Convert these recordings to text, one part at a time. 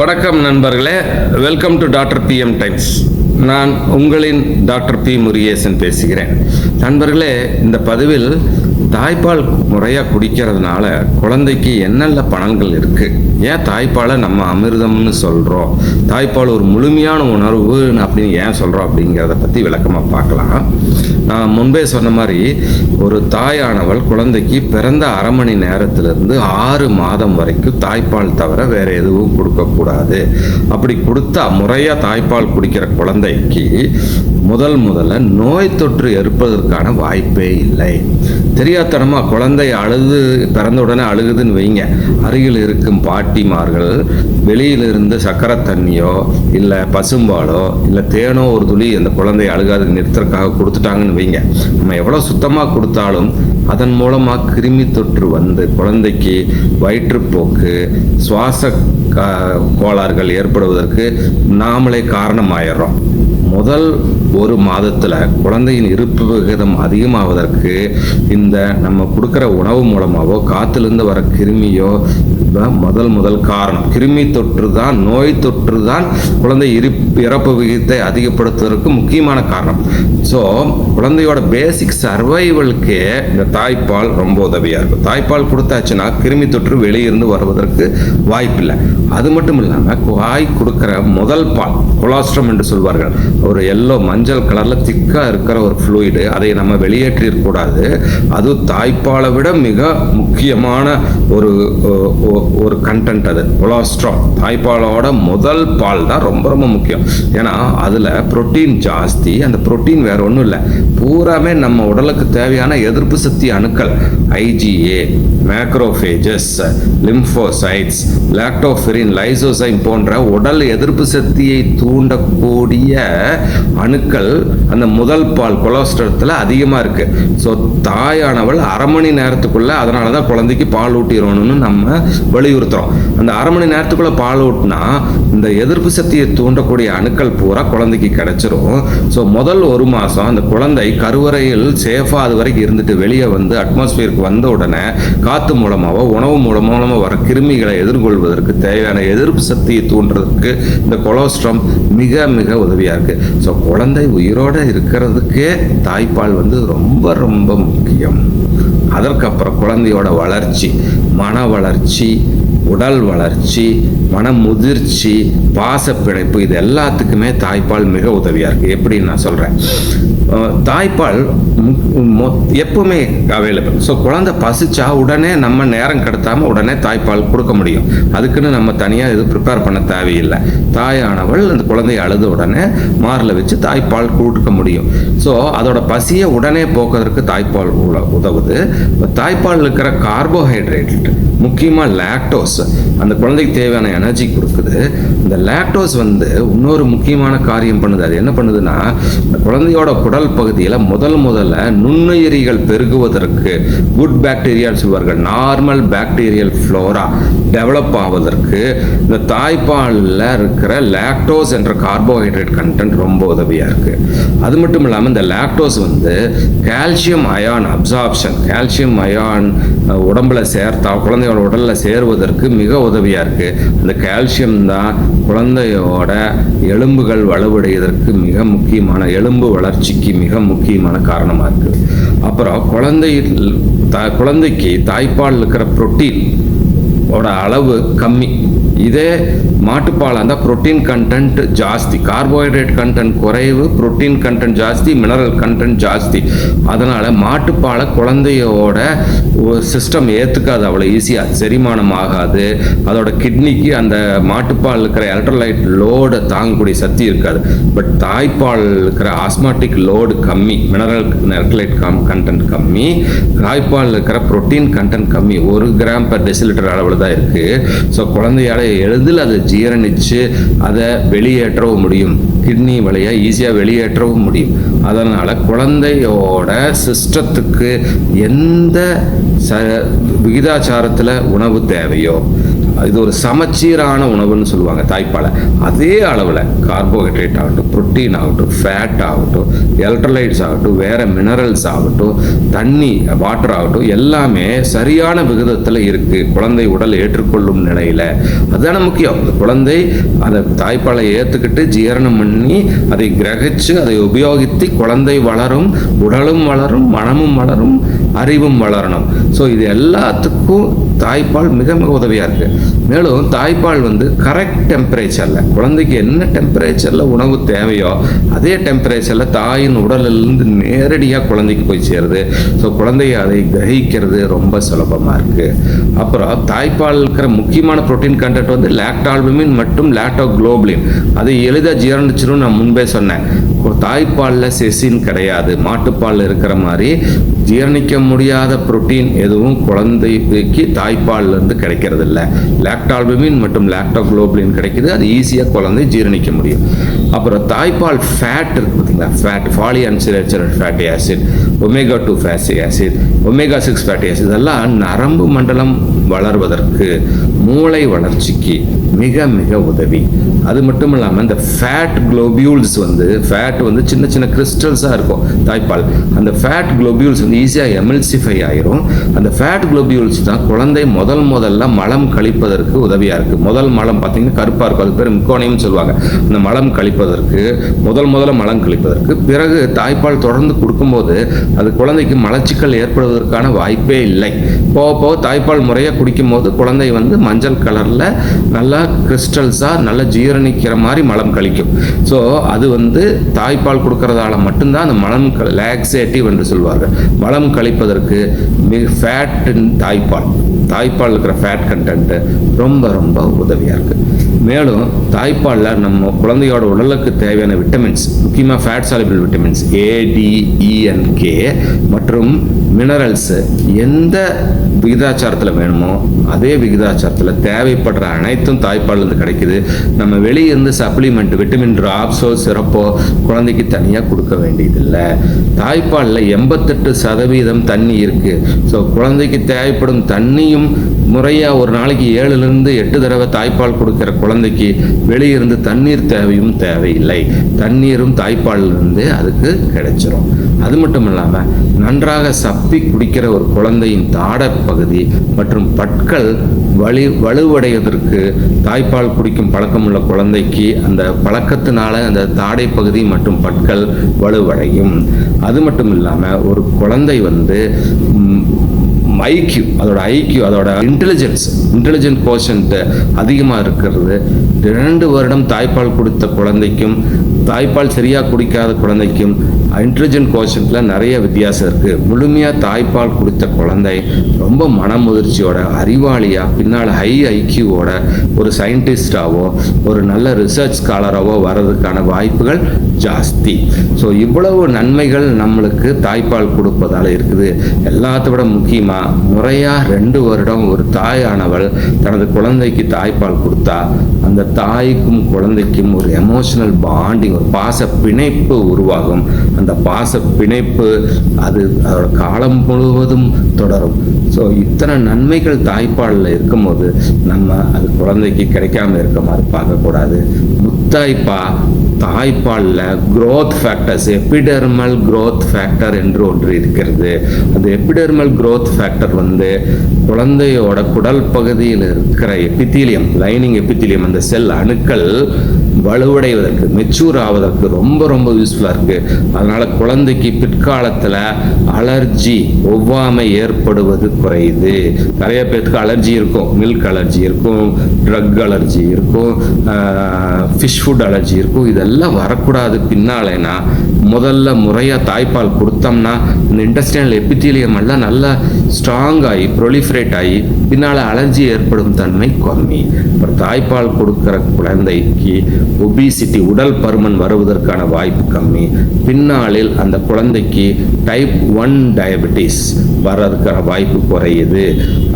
வணக்கம் நண்பர்களே. Welcome to doctor PM times நான் உங்களின் டாக்டர் பி முருகேசன் பேசுகிறேன். நண்பர்களே இந்த பதிவில் தாய்ப்பால் முறையாக குடிக்கிறதுனால குழந்தைக்கு என்னென்ன பலன்கள் இருக்குது ஏன் தாய்ப்பாலை நம்ம அமிர்தம்னு சொல்கிறோம் தாய்ப்பால் ஒரு முழுமையான உணர்வு அப்படின்னு ஏன் சொல்கிறோம் அப்படிங்கிறத பற்றி விளக்கமாக பார்க்கலாம். நான் முன்பே சொன்ன மாதிரி ஒரு தாயானவள் குழந்தைக்கு பிறந்த அரை மணி நேரத்திலிருந்து ஆறு மாதம் வரைக்கும் தாய்ப்பால் தவிர வேறு எதுவும் கொடுக்கக்கூடாது அப்படி கொடுத்தா முறையாக தாய்ப்பால் குடிக்கிற குழந்தைக்கு முதல் முதல்ல நோய் தொற்று இருப்பதற்கான வாய்ப்பே இல்லை. தெரியாத்தனமாக குழந்தை அழுது பிறந்த உடனே அழுகுதுன்னு வைங்க. அருகில் இருக்கும் பாட்டிமார்கள் வெளியிலிருந்து சக்கரை தண்ணியோ இல்லை பசும்பாலோ இல்லை தேனோ ஒரு துளி அந்த குழந்தை அழுகாது நிறுத்தறதுக்காக கொடுத்துட்டாங்கன்னு வைங்க. நம்ம எவ்வளோ சுத்தமாக கொடுத்தாலும் அதன் மூலமாக கிருமி தொற்று வந்து குழந்தைக்கு வயிற்றுப்போக்கு சுவாச கா- கோளாறுகள் ஏற்படுவதற்கு நாமளே காரணமாயிடுறோம். முதல் ஒரு மாதத்தில் குழந்தையின் இருப்பு விகிதம் அதிகமாவதற்கு இந்த நம்ம கொடுக்குற உணவு மூலமாகவோ காற்றுலேருந்து வர கிருமியோ தான் முதல் முதல் காரணம். கிருமி தொற்று தான் நோய் தொற்று தான் குழந்தை இருப்பு இறப்பு விகிதத்தை அதிகப்படுத்துவதற்கு முக்கியமான காரணம். ஸோ குழந்தையோட பேசிக் சர்வைவலுக்கே இந்த தாய்ப்பால் ரொம்ப உதவியாக இருக்கும். தாய்ப்பால் கொடுத்தாச்சுன்னா கிருமி தொற்று வெளியிருந்து வருவதற்கு வாய்ப்பில்லை. அது மட்டும் இல்லாமல் வாய் கொடுக்குற முதல் பால் கொலாஸ்ட்ரம் என்று சொல்வார்கள். ஒரு எல்லோ மஞ்சள் மஞ்சள் கலரில் திக்காக இருக்கிற ஒரு ஃப்ளூயிடு அதை நம்ம வெளியேற்றிடக்கூடாது அது தாய்ப்பாலை விட மிக முக்கியமான ஒரு ஒரு கண்டென்ட் அது. கொலாஸ்ட்ரால் தாய்ப்பாலோட முதல் பால் தான் ரொம்ப ரொம்ப முக்கியம். ஏன்னா அதில் புரோட்டீன் ஜாஸ்தி அந்த புரோட்டீன் வேறு ஒன்றும் இல்லை. பூராமே நம்ம உடலுக்கு தேவையான எதிர்ப்பு சக்தி அணுக்கள் IgA macrophages lymphocytes lactoferrin lysozyme போன்ற உடல் எதிர்ப்பு சக்தியை தூண்டக்கூடிய அணுக்கள் அந்த முதல் பால் கொலஸ்ட்ரத்தில் அதிகமாக இருக்கு. ஸோ தாயானவள் அரை மணி நேரத்துக்குள்ள அதனால தான் குழந்தைக்கு பால் ஊட்டிடணும்னு நம்ம வலியுறுத்துறோம். அந்த அரை மணி நேரத்துக்குள்ளே பால் ஊட்டினா இந்த எதிர்ப்பு சக்தியை தூண்டக்கூடிய அணுக்கள் பூரா குழந்தைக்கு கிடைச்சிரும். ஸோ முதல் ஒரு மாதம் அந்த குழந்தை கருவறையில் சேஃபாக அது வரைக்கும் இருந்துட்டு வெளியே வந்து அட்மாஸ்பியருக்கு வந்த உடனே காற்று மூலமாகவோ உணவு மூலமாக வர கிருமிகளை எதிர்கொள்வதற்கு தேவையான எதிர்ப்பு சக்தியை தூண்டுறதுக்கு இந்த கொலோஸ்ட்ரம் மிக மிக உதவியாக இருக்குது ஸோ குழந்தை உயிரோடு இருக்கிறதுக்கே தாய்ப்பால் வந்து ரொம்ப ரொம்ப முக்கியம். அதற்கப்புறம் குழந்தையோட வளர்ச்சி மன வளர்ச்சி உடல் வளர்ச்சி மன முதிர்ச்சி பாசப்பிணைப்பு இது எல்லாத்துக்குமே தாய்ப்பால் மிக உதவியாக இருக்குது எப்படின்னு நான் சொல்கிறேன் தாய்ப்பால் எப்பவுமே அவைலபிள் ஸோ குழந்தை பசிச்சா உடனே நம்ம நேரம் கடத்தாமல் உடனே தாய்ப்பால் கொடுக்க முடியும். அதுக்குன்னு நம்ம தனியாக இது ப்ரிப்பேர் பண்ண தேவையில்லை. தாயானவள் அந்த குழந்தைய அழுத உடனே மாரில் வச்சு தாய்ப்பால் கொடுக்க முடியும். ஸோ அதோட பசியை உடனே போக்குவதற்கு தாய்ப்பால் உல- உதவுது. தாய்ப்பாலில் இருக்கிற கார்போஹைட்ரேட் முக்கியமாக லாக்டோஸ் அந்த குழந்தைக்கு தேவையான எனர்ஜி கொடுக்குது. இந்த லாக்டோஸ் வந்து இன்னொரு முக்கியமான காரியம் பண்ணுது. அது என்ன பண்ணுதுன்னா இந்த குழந்தையோட குடல் பகுதியில் முதல் முதல்ல நுண்ணுயிரிகள் பெருகுவதற்கு குட் பாக்டீரியான்னு சொல்வார்கள் நார்மல் பாக்டீரியல் ஃப்ளோரா டெவலப் ஆவதற்கு இந்த தாய்ப்பாலில் இருக்கிற லாக்டோஸ் என்ற கார்போஹைட்ரேட் கண்டென்ட் ரொம்ப உதவியாக இருக்குது அது மட்டும் இல்லாமல் இந்த லாக்டோஸ் வந்து calcium ion absorption calcium ion உடம்பில் சேர்த்தா குழந்தையோட உடலில் சேருவதற்கு மிக உதவியாக இருக்குது அந்த கால்சியம் தான் குழந்தையோட எலும்புகள் வலுவடைவதற்கு மிக முக்கியமான எலும்பு வளர்ச்சிக்கு மிக முக்கியமான காரணமாக இருக்குது அப்புறம் குழந்தை த குழந்தைக்கு தாய்ப்பால் இருக்கிற புரோட்டீன் ஓட அளவு கம்மி. இதே மாட்டுப்பால் இருந்தால் புரோட்டீன் கண்டென்ட் ஜாஸ்தி. கார்போஹைட்ரேட் கண்டென்ட் குறைவு புரோட்டீன் கண்டென்ட் ஜாஸ்தி மினரல் கண்டென்ட் ஜாஸ்தி. அதனால் மாட்டுப்பாலை குழந்தையோட சிஸ்டம் ஏற்றுக்காது அவ்வளோ ஈஸியாக செரிமானம் ஆகாது. அதோட கிட்னிக்கு அந்த மாட்டுப்பால் இருக்கிற எலக்ட்ரோலைட் லோடு தாங்கக்கூடிய சக்தி இருக்காது. பட் தாய்ப்பால் இருக்கிற ஆஸ்மாட்டிக் லோடு கம்மி மினரல் எலக்ட்ரோலைட் கம் கண்டென்ட் கம்மி. தாய்ப்பால் இருக்கிற புரோட்டீன் கண்டென்ட் கம்மி. ஒரு கிராம் பர் டெசிலிட்டர் அளவில் தான் இருக்குது ஸோ குழந்தையால எளிதில் அதை ஜீரணித்து அதை வெளியேற்றவும் முடியும். கிட்னி வழியாக ஈஸியாக வெளியேற்றவும் முடியும். அதனால் குழந்தையோட சிஸ்டத்துக்கு எந்த ச விகிதாச்சாரத்தில் உணவு தேவையோ இது ஒரு சமச்சீரான உணவுன்னு சொல்லுவாங்க தாய்ப்பாலை. அதே அளவில் கார்போஹைட்ரேட் ஆகட்டும் புரோட்டீன் ஆகட்டும் ஃபேட் ஆகட்டும் எலக்ட்ரலைட்ஸ் ஆகட்டும் வேறு மினரல்ஸ் ஆகட்டும் தண்ணி வாட்டர் ஆகட்டும் எல்லாமே சரியான விகிதத்தில் இருக்குது குழந்தை உடல் ஏற்றுக்கொள்ளும் நிலையில். அதுதானே முக்கியம். அந்த குழந்தை அந்த தாய்ப்பாலை ஏற்றுக்கிட்டு ஜீரணம் பண்ணி அதை கிரகிச்சு அதை உபயோகித்து குழந்தை வளரும் உடலும் வளரும் மனமும் வளரும் அறிவும் வளரணும். ஸோ இது எல்லாத்துக்கும் தாய்ப்பால் மிக மிக உதவியாக இருக்குது மேலும் தாய்ப்பால் வந்து கரெக்ட் டெம்பரேச்சரில் குழந்தைக்கு என்ன டெம்பரேச்சரில் உணவு தேவையோ அதே டெம்பரேச்சரில் தாயின் உடலிலிருந்து நேரடியாக குழந்தைக்கு போய் சேருது. ஸோ குழந்தைய அதை கிரகிக்கிறது ரொம்ப சுலபமாக இருக்குது அப்புறம் தாய்ப்பால் இருக்கிற முக்கியமான ப்ரோட்டீன் கண்டென்ட் வந்து லாக்டால்புமின் மற்றும் லாக்டோகுளோபுலின் அதை எளிதாக ஜீரணிச்சிடும் நான் முன்பே சொன்னேன். தாய்ப்பாலில் செசின் கிடையாது. மாட்டுப்பாலில் இருக்கிற மாதிரி ஜீரணிக்க முடியாத புரோட்டீன் எதுவும் குழந்தைக்கு தாய் இருந்து கிடைக்கிறது இல்லை லாக்டால்புமின் மற்றும் லாக்டோகுளோபுலின் கிடைக்குது. அது ஈஸியாக குழந்தை ஜீரணிக்க முடியும். அப்புறம் தாய்ப்பால் ஃபேட் இருக்கு பார்த்தீங்களா fat polyunsaturated fatty acid omega two fatty acid omega six fatty acid இதெல்லாம் நரம்பு மண்டலம் வளர்வதற்கு மூளை வளர்ச்சிக்கு மிக மிக உதவி. அது மட்டும் இல்லாமல் இந்த ஃபேட் குளோபியூல்ஸ் வந்து ஃபேட் வந்து சின்ன சின்ன கிறிஸ்டல்ஸாக இருக்கும் தாய்ப்பால். அந்த ஃபேட் குளோபியூல்ஸ் வந்து ஈஸியாக எமல்சிஃபை ஆயிரும். அந்த ஃபேட் குளோபியூல்ஸ் தான் குழந்தை முதல் முதல்ல மலம் கழிப்பதற்கு உதவியாக இருக்குது முதல் மலம் பார்த்தீங்கன்னா கருப்பாக இருக்கும் அது பேர் முக்கோணையும் சொல்லுவாங்க. இந்த மலம் கழிப்பதற்கு முதல் முதல்ல மலம் கழிப்பதற்கு பிறகு தாய்ப்பால் தொடர்ந்து கொடுக்கும்போது அது குழந்தைக்கு மலச்சிக்கல் ஏற்படுவதற்கான வாய்ப்பே இல்லை. போக போக தாய்ப்பால் முறையாக குடிக்கும்போது குழந்தை வந்து மஞ்சள் கலரில் நல்லா கிறிஸ்டல்ஸாக நல்லா ஜீரணிக்கிற மாதிரி மலம் கழிக்கும். ஸோ அது வந்து தாய்ப்பால் கொடுக்கறதால மட்டும்தான் அந்த மலம் லேக்ஸேட்டிவ் என்று சொல்வார்கள். மலம் கழிப்பதற்கு மிக ஃபேட் தாய்ப்பால். தாய்ப்பால் இருக்கிற ஃபேட் கண்டென்ட்டு ரொம்ப ரொம்ப உதவியாக இருக்குது மேலும் தாய்ப்பாலில் நம்ம குழந்தையோட உடலுக்கு தேவையான விட்டமின்ஸ் முக்கியமாக ஃபேட் சாலிபிள் விட்டமின்ஸ் ஏடிஇஎன்கே மற்றும் மினரல்ஸு எந்த விகிதாச்சாரத்தில் வேணுமோ அதே விகிதாச்சாரத்தில் தேவைப்படுற அனைத்தும் தாய்ப்பால்லேருந்து கிடைக்குது. நம்ம வெளியே இருந்து சப்ளிமெண்ட் விட்டமின் ட்ராப்ஸோ சிறப்போ குழந்தைக்கு தனியாக கொடுக்க வேண்டியதில்லை. தாய்ப்பாலில் எண்பத்தெட்டு சதவீதம் தண்ணி இருக்குது ஸோ குழந்தைக்கு தேவைப்படும் தண்ணி தண்ணியும் முறையாக ஒரு நாளைக்கு ஏழுலேருந்து எட்டு தடவை தாய்ப்பால் கொடுக்குற குழந்தைக்கு வெளியிருந்து தண்ணீர் தேவையும் தேவையில்லை. தண்ணீரும் தாய்ப்பாலிலிருந்து அதுக்கு கிடைச்சிரும். அது மட்டும் இல்லாமல் நன்றாக சப்பி குடிக்கிற ஒரு குழந்தையின் தாட பகுதி மற்றும் பற்கள் வலி வலுவடைவதற்கு தாய்ப்பால் குடிக்கும் பழக்கமுள்ள குழந்தைக்கு அந்த பழக்கத்தினால அந்த தாடை பகுதி மற்றும் பற்கள் வலுவடையும். அது மட்டும் இல்லாமல் ஒரு குழந்தை வந்து ஐக்யூ அதோட ஐக்யூ அதோட இன்டெலிஜென்ஸ் இன்டெலிஜென்ட் கோஷன்ட் அதிகமாக இருக்கிறது. இரண்டு வருடம் தாய்ப்பால் கொடுத்த குழந்தைக்கும் தாய்ப்பால் சரியாக குடிக்காத குழந்தைக்கும் ஹைட்ரஜன் கோஷத்தில் நிறைய வித்தியாசம் இருக்குது முழுமையாக தாய்ப்பால் கொடுத்த குழந்தை ரொம்ப மனமுதிர்ச்சியோட அறிவாளியாக பின்னால் ஹை ஐக்யூவோட ஒரு சயின்டிஸ்டாவோ ஒரு நல்ல ரிசர்ச் ஸ்காலராகவோ வர்றதுக்கான வாய்ப்புகள் ஜாஸ்தி. ஸோ இவ்வளவு நன்மைகள் நம்மளுக்கு தாய்ப்பால் கொடுப்பதால் இருக்குது. எல்லாத்த விட முக்கியமாக முறையாக ரெண்டு வருடம் ஒரு தாயானவள் தனது குழந்தைக்கு தாய்ப்பால் கொடுத்தா அந்த தாய்க்கும் குழந்தைக்கும் ஒரு எமோஷனல் பாண்டிங் ஒரு பாச பிணைப்பு உருவாகும். அந்த பாச பிணைப்பு அது அதோட காலம் முழுவதும் தொடரும். ஸோ இத்தனை நன்மைகள் தாய்ப்பாலில் இருக்கும்போது நம்ம அது குழந்தைக்கு கிடைக்காம இருக்க மாதிரி பார்க்கக்கூடாது முத்தாய்ப்பா தாய்ப்பாலில் growth factors epidermal growth factor என்று ஒன்று இருக்கிறது. அந்த எபிடெர்மல் க்ரோத் ஃபேக்டர் வந்து குழந்தையோட குடல் பகுதியில் இருக்கிற எபித்தீலியம் லைனிங் எபித்தீலியம் அந்த செல் அணுக்கள் வலுவடைவதற்கு மெச்சூர் ஆவதற்கு ரொம்ப ரொம்ப யூஸ்ஃபுல்லாக இருக்குது அதனால் குழந்தைக்கு பிற்காலத்தில் அலர்ஜி ஒவ்வாமை ஏற்படுவது குறையுது. நிறைய பேருக்கு அலர்ஜி இருக்கும் மில்க் அலர்ஜி இருக்கும் ட்ரக் அலர்ஜி இருக்கும் ஃபிஷ் ஃபுட் அலர்ஜி இருக்கும். இதெல்லாம் வரக்கூடாது. பின்னாலேனா முதல்ல முறையாக தாய்ப்பால் கொடுத்தோம்னா இந்த இண்டஸ்ட்ரியல் எபித்திலியம் எல்லாம் நல்லா ஸ்ட்ராங் ஆகி ப்ரொலிஃபரேட் ஆகி பின்னால் அலர்ஜி ஏற்படும் தன்மை கம்மி. அப்புறம் தாய்ப்பால் கொடுக்குற குழந்தைக்கு ஒபிசிட்டி உடல் பருமன் வருவதற்கான வாய்ப்பு கம்மி. பின்னாளில் அந்த குழந்தைக்கு டைப் ஒன் டயபெட்டிஸ் வர்றதுக்கான வாய்ப்பு குறையுது.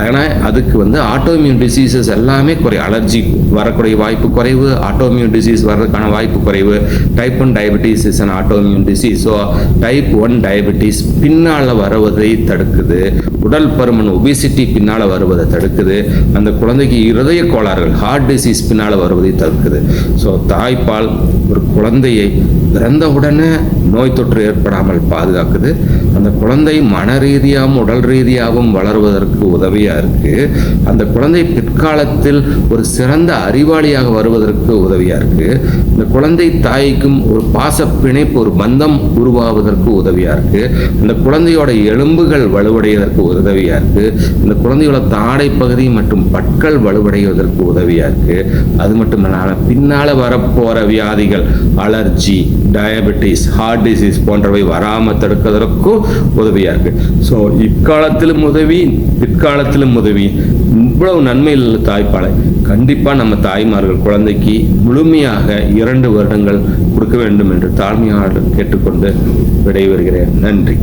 ஆனால் அதுக்கு வந்து ஆட்டோமியூன் டிசீசஸ் எல்லாமே குறை அலர்ஜி வரக்கூடிய வாய்ப்பு குறைவு ஆட்டோமியூன் டிசீஸ் வர்றதுக்கான வாய்ப்பு குறைவு. குறைவு type one diabetes is an autoimmune disease so type one diabetes பின்னால் வருவதை தடுக்குது. உடல் பருமன் ஒபிசிட்டி பின்னால் வருவதை தடுக்குது. அந்த குழந்தைக்கு இருதய கோளாறுகள் ஹார்ட் டிசீஸ் பின்னால் வருவதை தடுக்குது. ஸோ தாய்ப்பால் ஒரு குழந்தையை பிறந்த உடனே நோய் தொற்று ஏற்படாமல் பாதுகாக்குது. அந்த குழந்தை மன ரீதியாகவும் உடல் ரீதியாகவும் வளர்வதற்கு உதவியாக இருக்குது அந்த குழந்தை பிற்காலத்தில் ஒரு சிறந்த அறிவாளியாக வருவதற்கு உதவியாக இருக்குது இந்த குழந்தை தாய்க்கும் ஒரு பாச பிணைப்பு ஒரு பந்தம் உருவாவதற்கு உதவியாக இருக்குது இந்த குழந்தையோட எலும்புகள் வலுவடைவதற்கு உதவியாக இருக்குது இந்த குழந்தையோட தாடை பகுதி மற்றும் பற்கள் வலுவடைவதற்கு உதவியாக இருக்குது அது மட்டும் இல்லாமல் பின்னால் வரப்போகிற வியாதிகள் அலர்ஜி டயபெட்டிஸ் ஹார்ட் டிசீஸ் போன்றவை வராமல் தடுக்கிறதற்கும் உதவியாக இருக்குது ஸோ இக்காலத்திலும் உதவி பிற்காலத்திலும் உதவி. இவ்வளவு நன்மையில் உள்ள தாய்ப்பாலை. கண்டிப்பாக நம்ம தாய்மார்கள் குழந்தைக்கு முழுமையாக இரண்டு வருடங்கள் கொடுக்க வேண்டும் என்று தாழ்மையாளர் கேட்டுக்கொண்டு விடைபெறுகிறேன். நன்றி.